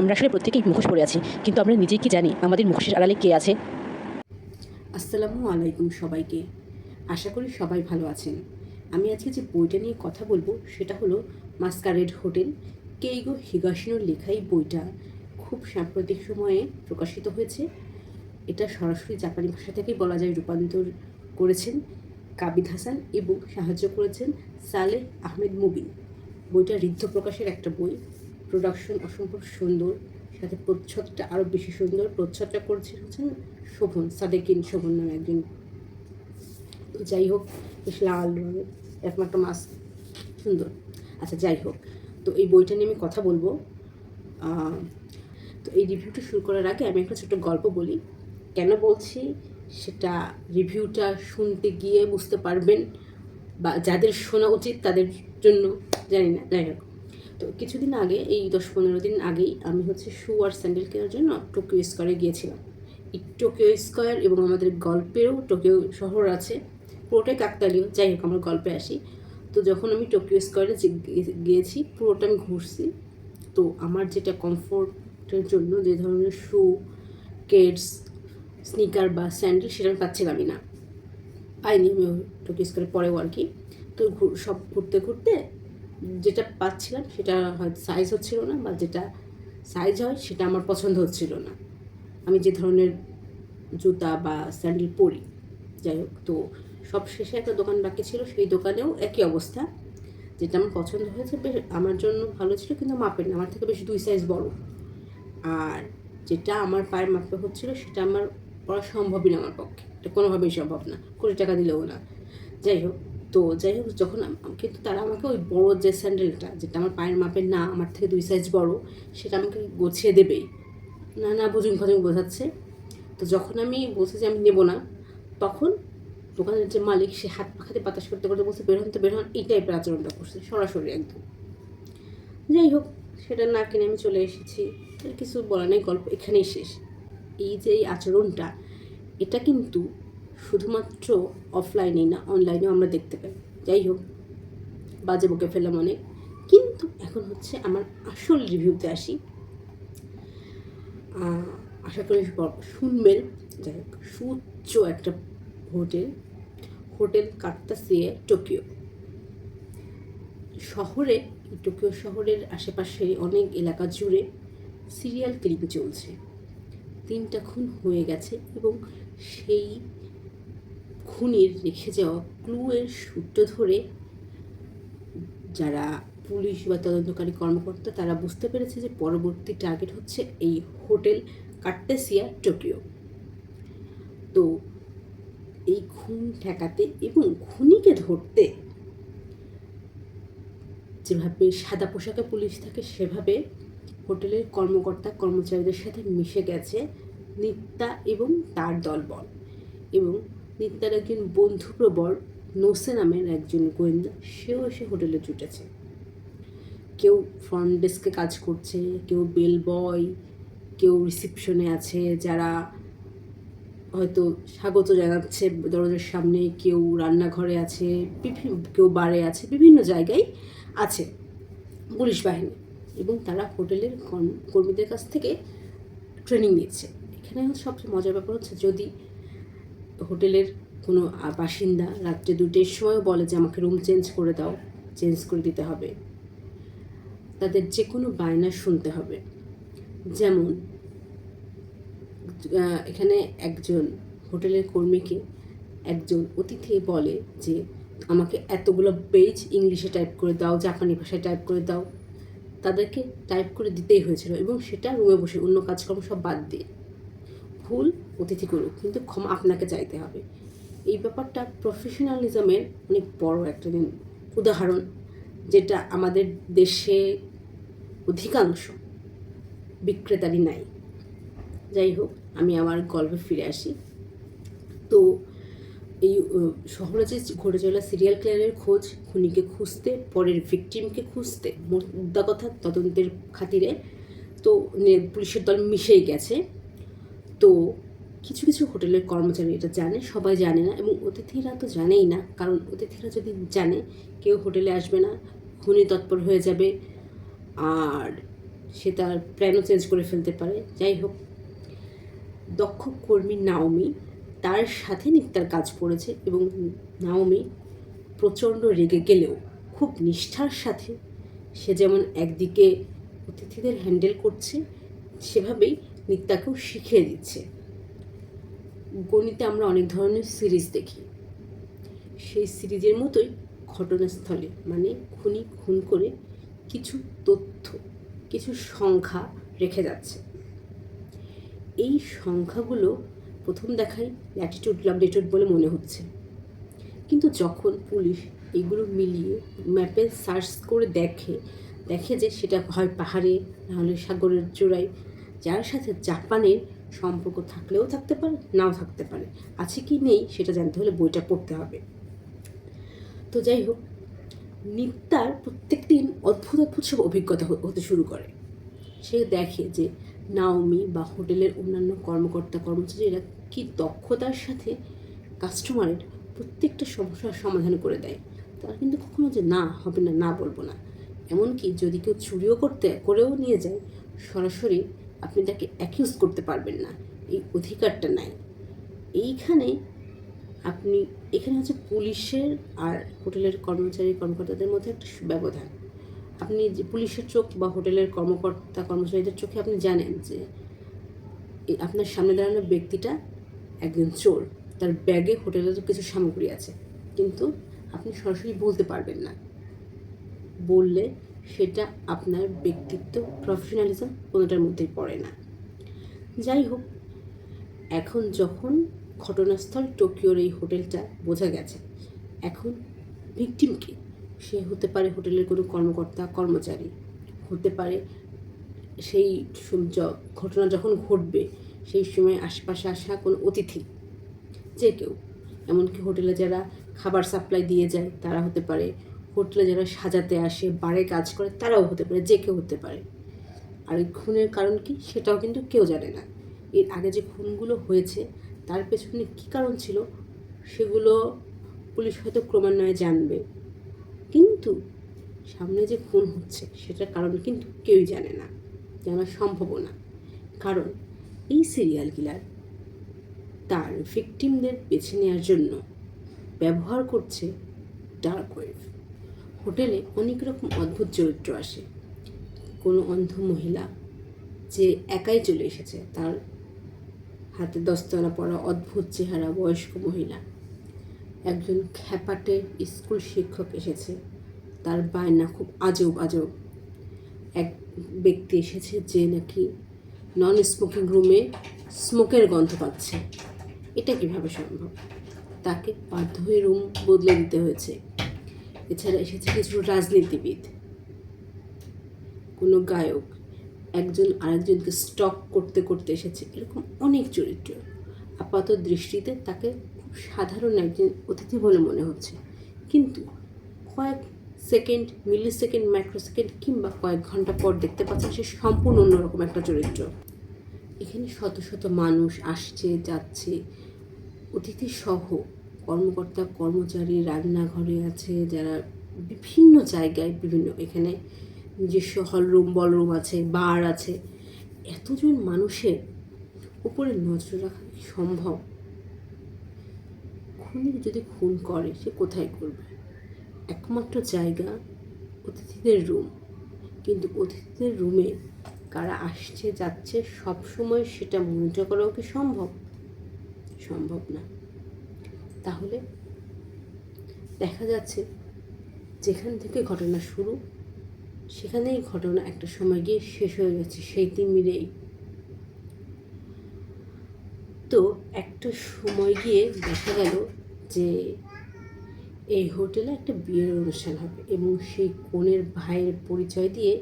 আমরা আসলে প্রত্যেকেই মুখোশ পড়ে আছি, কিন্তু আমরা নিজেই কি জানি আমাদের মুখোশের আড়ালে কে আছে? আসসালামু আলাইকুম সবাইকে। আশা করি সবাই ভালো আছেন। আমি আজকে যে বইটা নিয়ে কথা বলব, সেটা হলো মাস্কারেড হোটেল, কেইগো হিগাশিনোর লেখা এই বইটা। খুব সাম্প্রতিক সময়ে প্রকাশিত হয়েছে। এটা সরাসরি জাপানি ভাষা থেকেই বলা যায়, রূপান্তর করেছেন কাবিদ হাসান এবং সাহায্য করেছেন সালেহ আহমেদ মুবিন। বইটা ঋদ্ধ প্রকাশের একটা বই। প্রোডাকশন অসম্ভব সুন্দর, সাথে প্রচ্ছদটা আরও বেশি সুন্দর। প্রচ্ছদটা করেছেন হচ্ছেন শোভন, সাদেকিন শোভন নামে একজন। যাই হোক, বেশ লাল রঙের একটা মাছ সুন্দর। আচ্ছা যাই হোক, তো এই বইটা নিয়ে আমি কথা বলব। তো এই রিভিউটা শুরু করার আগে আমি একটা ছোট্ট গল্প বলি। কেন বলছি? সেটা রিভিউটা শুনতে গিয়ে বুঝতে পারবেন, বা যাদের শোনা উচিত তাদের জন্য, জানি না যাই হোক তো কিছুদিন আগে, এই দশ পনেরো দিন আগেই আমি হচ্ছে শু আর স্যান্ডেল কেনার জন্য টোকিও স্কোয়ারে গিয়েছিলাম। এই টোকিও স্কোয়ার এবং আমাদের গল্পেরও টোকিও শহর আছে, পুরোটাই কাকতালীয়। যাই হোক, আমার গল্পে আসি। তো যখন আমি টোকিও স্কোয়ারে গিয়েছি, পুরোটা আমি ঘুরছি। তো আমার যেটা কমফোর্টের জন্য যে ধরনের শু কেটস স্নিকার বা স্যান্ডেল সেটা আমি পাচ্ছিলামই না। পাইনি আমি টোকিও স্কোয়ারে পরেও আর কি। তো সব ঘুরতে ঘুরতে যেটা পাচ্ছিলাম সেটা হয়তো সাইজ হচ্ছিল না বা যেটা সাইজ হয় সেটা আমার পছন্দ হচ্ছিল না। আমি যে ধরনের জুতা বা স্যান্ডেল পরি, যাই হোক, তো সব শেষে একটা দোকান বাকি ছিল, সেই দোকানেও একই অবস্থা। যেটা আমার পছন্দ হয়েছে, বেশ আমার জন্য ভালো ছিল, কিন্তু মাপের না, আমার থেকে বেশ দুই সাইজ বড়। আর যেটা আমার পায়ের মাপে হচ্ছিল, সেটা আমার পড়া সম্ভবই না আমার পক্ষে। এটা কোনোভাবেই সম্ভব না, কুড়ি টাকা দিলেও না। যাই হোক তো যাই হোক, যখন কিন্তু তারা আমাকে ওই বড়ো যে স্যান্ডেলটা, যেটা আমার পায়ের মাপের না, আমার থেকে দুই সাইজ বড়, সেটা আমাকে গোছিয়ে দেবেই। না না, বুঝুন খজুন বোঝাচ্ছে। তো যখন আমি বলছি যে আমি নেব না, তখন দোকানের যে মালিক, সে হাত পাখাতে বাতাস করতে করতে বলছে, বের হন তো, বের হন। এই টাইপের আচরণটা করছে, সরাসরি একদম। যাই হোক, সেটা না কিনে আমি চলে এসেছি। কিছু বলা নেই, গল্প এখানেই শেষ। এই যে এই আচরণটা, এটা কিন্তু শুধুমাত্র অফলাইনেই না অনলাইনেও আমরা দেখতে পাই। যাই হোক, বাজে বকে ফেললাম অনেক। কিন্তু এখন হচ্ছে আমার আসল রিভিউতে আসি। আশা করি শুনবেন। যাই হোক, সুচ্চ একটা হোটেল। হোটেল কাত্তাসিয়ে টোকিও। শহরে, টোকিও শহরের আশেপাশে অনেক এলাকা জুড়ে সিরিয়াল কিলিং চলছে। তিনটা খুন হয়ে গেছে এবং সেই খুনির রেখে যাওয়া ক্লুয়ের সূত্র ধরে যারা পুলিশ বা তদন্তকারী কর্মকর্তা, তারা বুঝতে পেরেছে যে পরবর্তী টার্গেট হচ্ছে এই হোটেল কাট্টাসিয়া টোকিও। তো এই খুন ঠেকাতে এবং খুনিকে ধরতে যেভাবে সাদা পোশাকে পুলিশ থাকে, সেভাবে হোটেলের কর্মকর্তা, কর্মচারীদের সাথে মিশে গেছে নিত্যা এবং তার দলবল। এবং নিত্যার একজন বন্ধুপ্রবর নোসে নামের একজন গোয়েন্দা, সেও এসে হোটেলে জুটেছে। কেউ ফ্রন্ট ডেস্কে কাজ করছে, কেউ বেল বয় কেউ রিসিপশনে আছে, যারা হয়তো স্বাগত জানাচ্ছে দরজার সামনে, কেউ রান্নাঘরে আছে বিভিন্ন কেউ বারে আছে, বিভিন্ন জায়গায় আছে পুলিশ বাহিনী এবং তারা হোটেলের কর্মীদের কাছ থেকে ট্রেনিং নিচ্ছে। এখানে সবচেয়ে মজার ব্যাপার হচ্ছে যদি হোটেলের কোনো বাসিন্দা রাত্রে দুটোর সময় বলে যে, আমাকে রুম চেঞ্জ করে দাও, চেঞ্জ করে দিতে হবে। তাদের যে কোনো বায়না শুনতে হবে। যেমন এখানে একজন হোটেলের কর্মীকে একজন অতিথি বলে যে, আমাকে এতগুলো পেজ ইংলিশে টাইপ করে দাও, জাপানি ভাষায় টাইপ করে দাও। তাদেরকে টাইপ করে দিতেই হয়েছিল এবং সেটা রুমে বসে অন্য কাজকর্ম সব বাদ দিয়ে। ভুল অতিথি করুক, কিন্তু ক্ষমা আপনাকে চাইতে হবে। এই ব্যাপারটা প্রফেশনালিজমের অনেক বড় একটা উদাহরণ, যেটা আমাদের দেশে অধিকাংশ বিক্রেতারই নাই। যাই হোক, আমি আমার গল্পে ফিরে আসি। তো এই শহরে যে ঘটে চলা সিরিয়াল কিলারের খোঁজ, খুনিকে খুঁজতে, পরের ভিকটিমকে খুঁজতে মুদ্রা কথা তদন্তের খাতিরে তো পুলিশের দল মিশেই গেছে। তো কিছু কিছু হোটেলের কর্মচারী এটা জানে, সবাই জানে না এবং অতিথিরা তো জানেই না। কারণ অতিথিরা যদি জানে, কেউ হোটেলে আসবে না, খুনি তৎপর হয়ে যাবে আর সে তার প্ল্যানও চেঞ্জ করে ফেলতে পারে। যাই হোক, দক্ষ কর্মী নাওমি তার সাথে নিত্যার কাজ পড়েছে এবং নাওমি প্রচণ্ড রেগে গেলেও খুব নিষ্ঠার সাথে সে যেমন একদিকে অতিথিদের হ্যান্ডেল করছে, সেভাবেই নিত্যাকেও শিখিয়ে দিচ্ছে। গণিতে আমরা অনেক ধরনের সিরিজ দেখি। সেই সিরিজের মতোই ঘটনাস্থলে মানে খুনি খুন করে কিছু তথ্য, কিছু সংখ্যা রেখে যাচ্ছে। এই সংখ্যাগুলো প্রথম দেখায় ল্যাটিটিউড ল্যাটিটিউড বলে মনে হচ্ছে। কিন্তু যখন পুলিশ এগুলো মিলিয়ে ম্যাপে সার্চ করে দেখে দেখে যে সেটা হয় পাহাড়ে, নাহলে সাগরের চূড়ায়, যার সাথে জাপানের সম্পর্ক থাকলেও থাকতে পারে, নাও থাকতে পারে। আছে কি নেই সেটা জানতে হলে বইটা পড়তে হবে। তো যাই হোক নিত্যার প্রত্যেক দিন অদ্ভুত অদ্ভুত সব অভিজ্ঞতা হতে শুরু করে। সে দেখে যে নাওমি বা হোটেলের অন্যান্য কর্মকর্তা, কর্মচারীরা কি দক্ষতার সাথে কাস্টমারের প্রত্যেকটা সমস্যার সমাধান করে দেয়। তারা কিন্তু কখনো যে না, হবে না না বলব না। এমনকি যদি কেউ চুরিও করতে, করেও নিয়ে যায়, সরাসরি আপনি তাকে অ্যাকিউজ করতে পারবেন না। এই অধিকারটা নাই। এইখানে আপনি, এখানে হচ্ছে পুলিশের আর হোটেলের কর্মচারী কর্মকর্তাদের মধ্যে একটা ব্যবধান। আপনি যে পুলিশের চোখ বা হোটেলের কর্মকর্তা কর্মচারীদের চোখে আপনি জানেন যে আপনার সামনে দাঁড়ানো ব্যক্তিটা একজন চোর। তার ব্যাগে হোটেলের কিছু সামগ্রী আছে। কিন্তু আপনি সরাসরি বলতে পারবেন না। বললে সেটা আপনার ব্যক্তিত্ব প্রফেশনালিজম কোনোটার মধ্যেই পড়ে না। যাই হোক, এখন যখন ঘটনাস্থল টোকিওর এই হোটেলটা বোঝা গেছে, এখন ভিকটিমকে সে হতে পারে হোটেলের কোনো কর্মকর্তা, কর্মচারী, হতে পারে সেই ঘটনা যখন ঘটবে, সেই সময় আশেপাশে আসা কোনো অতিথি, যে কেউ। এমনকি হোটেলে যারা খাবার সাপ্লাই দিয়ে যায়, তারা হতে পারে হোটেলে যারা সাজাতে আসে বারে কাজ করে, তারাও হতে পারে, যে কেউ হতে পারে। আর এই খুনের কারণ কি, সেটাও কিন্তু কেউ জানে না। এর আগে যে খুনগুলো হয়েছে, তার পেছনে কী কারণ ছিল, সেগুলো পুলিশ হয়তো ক্রমান্বয়ে জানবে। কিন্তু সামনে যে খুন হচ্ছে, সেটার কারণ কিন্তু কেউই জানে না, জানা সম্ভবও না। কারণ এই সিরিয়াল কিলার তার ভিকটিমদের বেছে নেওয়ার জন্য ব্যবহার করছে ডার্ক ওয়েভ হোটেলে অনেক রকম অদ্ভুত চরিত্র আসে। কোনো অন্ধ মহিলা যে একাই চলে এসেছে, তার হাতে দস্তলা পরা অদ্ভুত চেহারা বয়স্ক মহিলা। একজন খ্যাপাটে স্কুল শিক্ষক এসেছে, তার বায়না খুব আজব আজব এক ব্যক্তি এসেছে যে নাকি নন স্মোকিং রুমে স্মোকের গন্ধ পাচ্ছে। এটা কীভাবে সম্ভব? তাকে বাধ্য হয়ে রুম বদলে দিতে হয়েছে। এছাড়া এসেছে কিছু রাজনীতিবিদ। কোনো গায়ক, একজন আরেকজনকে স্টক করতে করতে এসেছে, এরকম অনেক চরিত্র। আপাত দৃষ্টিতে তাকে খুব সাধারণ একজন অতিথি বলে মনে হচ্ছে। কিন্তু কয়েক second millisecond microsecond কিংবা কয়েক ঘণ্টা পর দেখতে পাচ্ছেন সে সম্পূর্ণ অন্যরকম একটা চরিত্র। এখানে শত শত মানুষ আসছে, যাচ্ছে অতিথি সহ কর্মকর্তা, কর্মচারী, রান্নাঘরে আছে, যারা বিভিন্ন জায়গায় বিভিন্ন, এখানে নিজস্ব হলরুম, বলরুম আছে, বার আছে। এতজন মানুষের উপরে নজর রাখা কি সম্ভব? খুনি যদি খুন করে, সে কোথায় করবে? একমাত্র জায়গা অতিথিদের রুম। কিন্তু অতিথিদের রুমে কারা আসছে, যাচ্ছে সব সময় সেটা মনিটর করাও কি সম্ভব? সম্ভব না। তাহলে দেখা যাচ্ছে যেখান থেকে ঘটনা শুরু, সেখানেই ঘটনা একটা সময় গিয়ে শেষ হয়ে গেছে, সেই তিন মিলেই। তো একটা সময় গিয়ে দেখা গেল যে এই হোটেলে একটা বিয়ের অনুষ্ঠান হবে এবং সেই কনের ভাইয়ের পরিচয় দিয়ে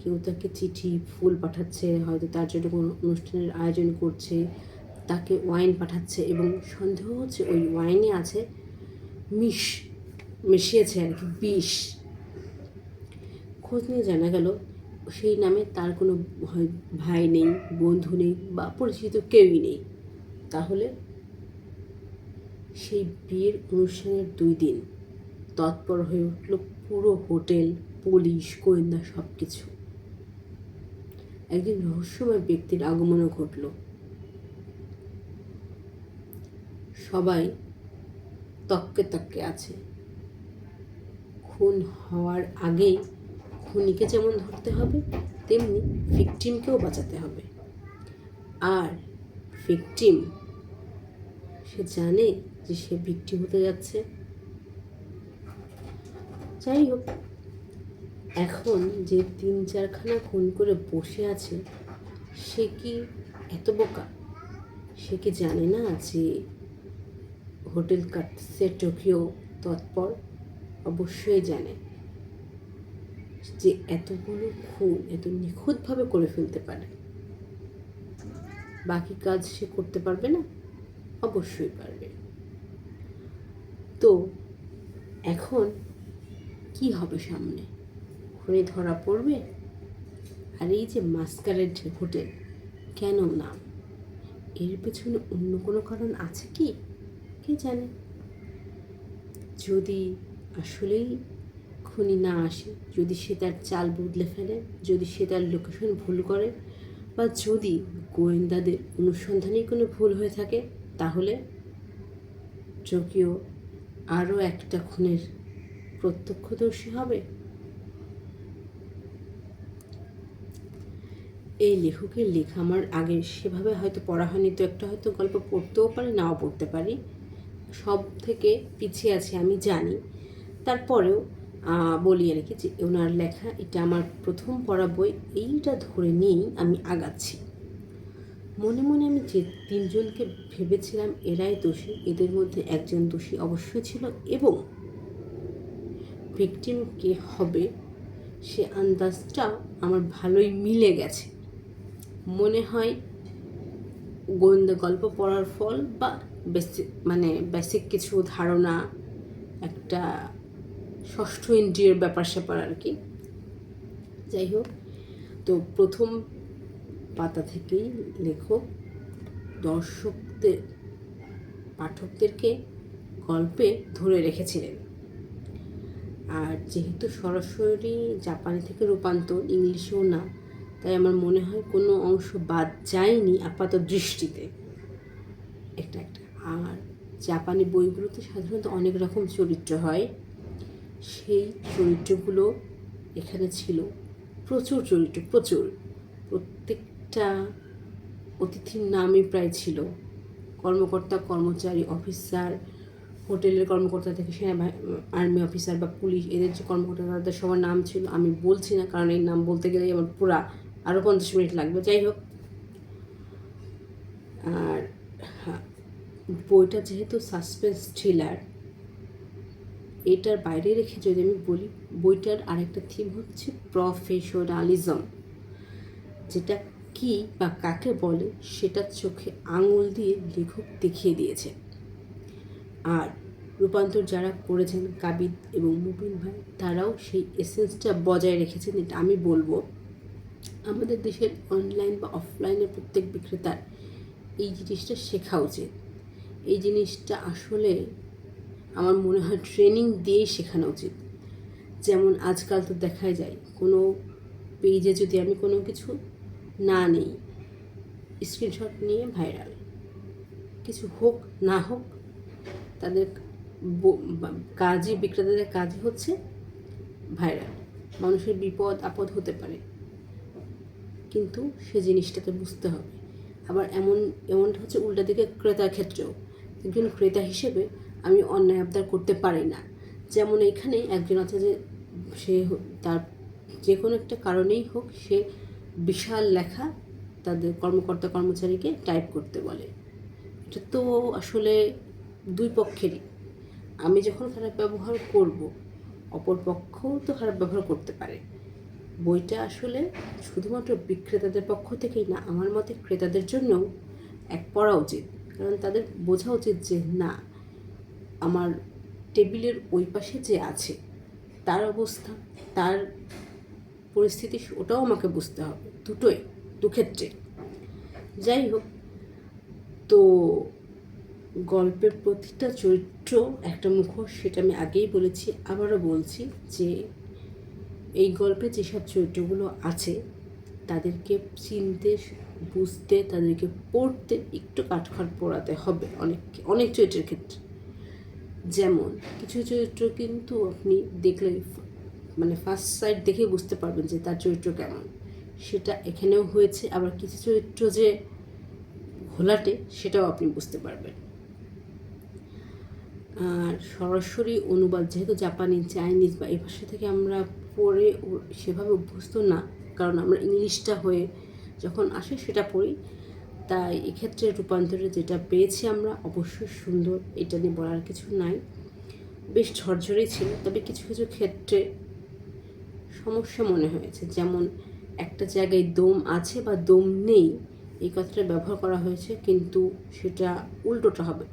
কেউ তাকে চিঠি, ফুল পাঠাচ্ছে, হয়তো তার জন্য কোনো অনুষ্ঠানের আয়োজন করছে তাকে ওয়াইন পাঠাচ্ছে এবং সন্দেহ হচ্ছে ওই ওয়াইনে আছে মিশ, মিশিয়েছে আর কি, বিষ। খোঁজ নিয়ে জানা গেল সেই নামে তার কোনো ভাই নেই, বন্ধু নেই বা পরিচিত কেউই নেই। তাহলে সেই বিয়ের অনুষ্ঠানের দুই দিন তৎপর হয়ে উঠল পুরো হোটেল, পুলিশ, গোয়েন্দা সব কিছু একজন রহস্যময় ব্যক্তির আগমনও ঘটল। সবাই তককে তককে আছে। খুন হওয়ার আগেই খুনিকে যেমন ধরতে হবে, তেমনি ভিকটিমকেও বাঁচাতে হবে। আর ভিকটিম সে জানে যে সে ভিকটিম হতে যাচ্ছে। যাই হোক, এখন যে তিন চারখানা খুন করে বসে আছে, সে কি এত বোকা? সে কি জানে না যে হোটেল কাটসে টোকিও তৎপর, অবশ্যই জানে যে এতগুলো খুন এত নিখুঁতভাবে করে ফেলতে পারে। বাকি কাজ সে করতে পারবে না? অবশ্যই পারবে। তো এখন কি হবে সামনে? খুনি ধরা পড়বে? আর এই যে মাস্কারেড হোটেল, কেন নাম? এর পেছনে অন্য কোনো কারণ আছে কি? কে জানে? যদি আসলেই খুনি না আসে, যদি সে তার চাল বদলে ফেলে, যদি সে তার লোকেশন ভুল করে, বা যদি গোয়েন্দাদের অনুসন্ধানেই কোনো ভুল হয়ে থাকে, তাহলে টোকিও আরও একটা খুনের প্রত্যক্ষদর্শী হবে? এই লেখকের লেখা আমার আগে সেভাবে হয়তো পড়া হয়নি, তো একটা হয়তো গল্প পড়তেও পারি, নাও পড়তে পারি। সব থেকে পিছিয়ে আছে, আমি জানি। তারপরেও বলি আর কি যে, ওনার লেখা, এটা আমার প্রথম পড়া বই, এইটা ধরে নিয়েই আমি আগাচ্ছি। মনে মনে আমি যে তিনজনকে ভেবেছিলাম, এরাই দোষী, এদের মধ্যে একজন দোষী অবশ্যই ছিল এবং ভিকটিম কে হবে, সে আন্দাজটা আমার ভালোই মিলে গেছে। মনে হয় গোয়েন্দা গল্প পড়ার ফল বা বেসিক মানে বেসিক কিছু ধারণা, একটা ষষ্ঠ ইন্দ্রিয়ের ব্যাপার স্যাপার আর কি। যাই হোক, তো প্রথম পাতা থেকেই লেখক দর্শকদের, পাঠকদেরকে গল্পে ধরে রেখেছিলেন। আর যেহেতু সরাসরি জাপানি থেকে রূপান্তর, ইংলিশেও না, তাই আমার মনে হয় কোনো অংশ বাদ যায়নি আপাত দৃষ্টিতে। একটা একটা। আর জাপানি বইগুলোতে সাধারণত অনেক রকম চরিত্র হয়। সেই চরিত্রগুলো এখানে ছিল। প্রচুর চরিত্র, প্রচুর। প্রত্যেকটা অতিথির নামই প্রায় ছিল। কর্মকর্তা, কর্মচারী, অফিসার, হোটেলের কর্মকর্তা থেকে সেনা আর্মি অফিসার বা পুলিশ, এদের যে কর্মকর্তা, তাদের সবার নাম ছিল। আমি বলছি না, কারণ এই নাম বলতে গেলে আমার পুরা আরও পঞ্চাশ মিনিট লাগবে। যাই হোক। বইটা যেহেতু সাসপেন্স থ্রিলার এটার বাইরে রেখে যদি আমি বলি, বইটার আরেকটা থিম হচ্ছে প্রফেশনালিজম যেটা কি বা কাকে বলে সেটা চোখে আঙুল দিয়ে লেখক দেখিয়ে দিয়েছে। আর রূপান্তর যারা করেছেন কাবিদ এবং মুবিন ভাই, তারাও সেই এসেন্সটা বজায় রেখেছেন, এটা আমি বলব। আমাদের দেশের অনলাইন বা অফলাইনের প্রত্যেক বিক্রেতার এই জিনিসটা শেখা উচিত। এই জিনিসটা আসলে আমার মনে হয় ট্রেনিং দিয়েই শেখানো উচিত। যেমন আজকাল তো দেখাই যায়, কোনো পেজে যদি আমি কোনো কিছু না নেই স্ক্রিনশট নিয়ে ভাইরাল কিছু হোক, না হোক, তাদের কাজই, বিক্রেতাদের কাজই হচ্ছে ভাইরাল মানুষের বিপদ, আপদ হতে পারে। কিন্তু সে জিনিসটাকে বুঝতে হবে। আবার এমন, এমনটা হচ্ছে উল্টা দিকে ক্রেতার ক্ষেত্রেও। একজন ক্রেতা হিসেবে আমি অন্যায় আবদার করতে পারি না। যেমন এখানে একজন আছে যে, সে তার যে কোনো একটা কারণেই হোক সে বিশাল লেখা তাদের কর্মকর্তা কর্মচারীকে টাইপ করতে বলে। এটা তো আসলে দুই পক্ষেরই। আমি যখন খারাপ ব্যবহার করব, অপর পক্ষও তো খারাপ ব্যবহার করতে পারে। বইটা আসলে শুধুমাত্র বিক্রেতাদের পক্ষ থেকেই না, আমার মতে ক্রেতাদের জন্যও এক পড়া উচিত। কারণ তাদের বোঝা উচিত যে, না, আমার টেবিলের ওই পাশে যে আছে, তার অবস্থা, তার পরিস্থিতি, ওটাও আমাকে বুঝতে হবে, দুটোই দুক্ষেত্রে যাই হোক, তো গল্পের প্রতিটা চরিত্র একটা মুখোশ, সেটা আমি আগেই বলেছি, আবারও বলছি যে, এই গল্পে যেসব চরিত্রগুলো আছে তাদেরকে চিনতে, বুঝতে, তাদেরকে পড়তে একটু কাঠখড় পোড়াতে হবে অনেক অনেক চরিত্রের ক্ষেত্রে। যেমন কিছু চরিত্র কিন্তু আপনি দেখলে মানে ফার্স্ট সাইড দেখে বুঝতে পারবেন যে তার চরিত্র কেমন। সেটা এখানেও হয়েছে, আবার কিছু চরিত্র যে ঘোলাটে সেটাও আপনি বুঝতে পারবেন। আর সরাসরি অনুবাদ, যেহেতু জাপানি, চাইনিজ বা এই ভাষা থেকে আমরা পড়ে সেভাবে অভ্যস্ত না কারণ আমরা ইংলিশটা হয়ে যখন আসে সেটা পড়ি। তাই এক্ষেত্রে রূপান্তরে যেটা পেয়েছি আমরা, অবশ্যই সুন্দর, এটা নিয়ে বলার কিছু নাই। বেশ ঝরঝরেই ছিল, তবে কিছু কিছু ক্ষেত্রে সমস্যা মনে হয়েছে। যেমন একটা জায়গায় দম আছে বা দম নেই, এই কথাটা ব্যবহার করা হয়েছে, কিন্তু সেটা উল্টোটা হবে।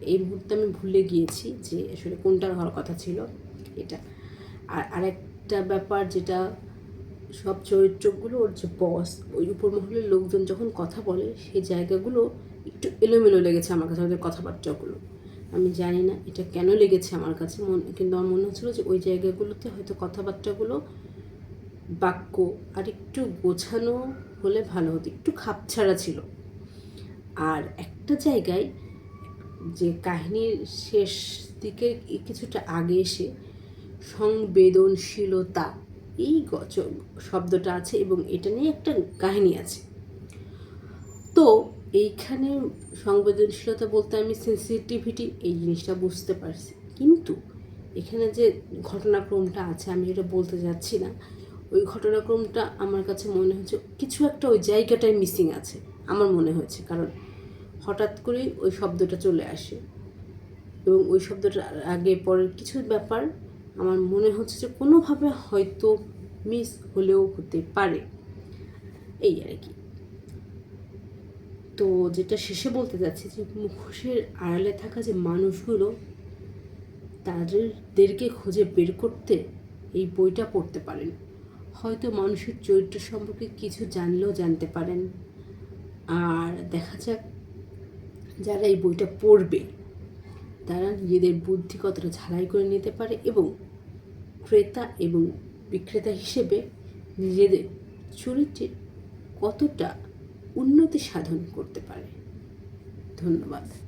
এই মুহূর্তে আমি ভুলে গিয়েছি যে আসলে কোনটা হওয়ার কথা ছিল, এটা। আর আরেকটা ব্যাপার যেটা সব চরিত্রগুলো ওর যে বস ওই উপর মহলের লোকজন যখন কথা বলে, সেই জায়গাগুলো একটু এলোমেলো লেগেছে আমার কাছে ওদের কথাবার্তাগুলো। আমি জানি না এটা কেন লেগেছে আমার কাছে। মন, কিন্তু আমার মনে হচ্ছিল যে ওই জায়গাগুলোতে হয়তো কথাবার্তাগুলো বাক্য আর একটু গোছানো হলে ভালো হতো, একটু খাপছাড়া ছিল। আর একটা জায়গায় যে কাহিনীর শেষ দিকে কিছুটা আগে এসে সংবেদনশীলতা এই শব্দটা আছে এবং এটা নিয়ে একটা কাহিনী আছে। তো এইখানে সংবেদনশীলতা বলতে আমি সেন্সিটিভিটি এই জিনিসটা বুঝতে পারছি। কিন্তু এখানে যে ঘটনাক্রমটা আছে, আমি এটা বলতে যাচ্ছি না। ওই ঘটনাক্রমটা আমার কাছে মনে হচ্ছে কিছু একটা ওই জায়গাটায় মিসিং আছে, আমার মনে হয়েছে কারণ হঠাৎ করেই ওই শব্দটা চলে আসে এবং ওই শব্দটার আগে পরের কিছু ব্যাপার আমার মনে হচ্ছে যে কোনোভাবে হয়তো মিস হলেও হতে পারে। এই আর কি। তো যেটা শেষে বলতে যাচ্ছি যে মুখোশের আড়ালে থাকা যে মানুষগুলো, তাদেরকে খুঁজে বের করতে এই বইটা পড়তে পারেন। হয়তো মানুষের চরিত্র সম্পর্কে কিছু জানলেও জানতে পারেন। আর দেখা যাক, যারা এই বইটা পড়বে, তারা নিজেদের বুদ্ধি কতটা ঝালাই করে নিতে পারে এবং ক্রেতা এবং বিক্রেতা হিসেবে নিজেদের চরিত্রে কতটা উন্নতি সাধন করতে পারে? ধন্যবাদ।